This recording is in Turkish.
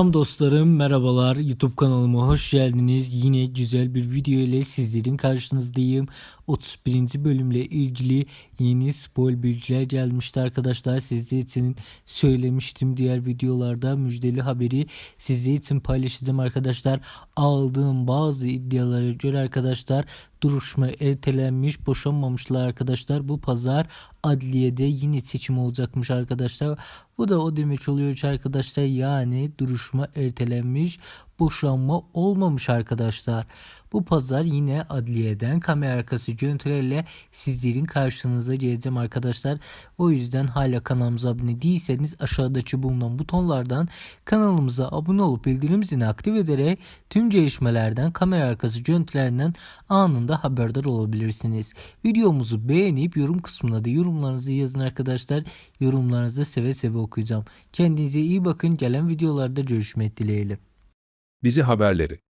Selam dostlarım merhabalar YouTube kanalıma hoş geldiniz. Yine güzel bir video ile sizlerin karşınızdayım. 31. bölümle ilgili yeni spoil bilgiler gelmişti arkadaşlar. Sizler için söylemiştim diğer videolarda müjdeli haberi sizler için paylaşacağım arkadaşlar. Aldığım bazı iddialara göre arkadaşlar duruşma ertelenmiş boşanmamışlar arkadaşlar. Bu pazar adliyede yine seçim olacakmış arkadaşlar. Bu da o demek oluyor arkadaşlar yani duruşma ertelenmiş boşanma olmamış arkadaşlar. Bu pazar yine adliyeden kamera arkası görüntülerle sizlerin karşınıza geleceğim arkadaşlar. O yüzden hala kanalımıza abone değilseniz aşağıdaki bulunan butonlardan kanalımıza abone olup bildirim zilini aktif ederek tüm gelişmelerden kamera arkası görüntülerinden anında haberdar olabilirsiniz. Videomuzu beğenip yorum kısmına da yorumlarınızı yazın arkadaşlar. Yorumlarınızı seve seve okuyacağım. Kendinize iyi bakın. Gelen videolarda görüşmek dileğiyle. Dizi haberleri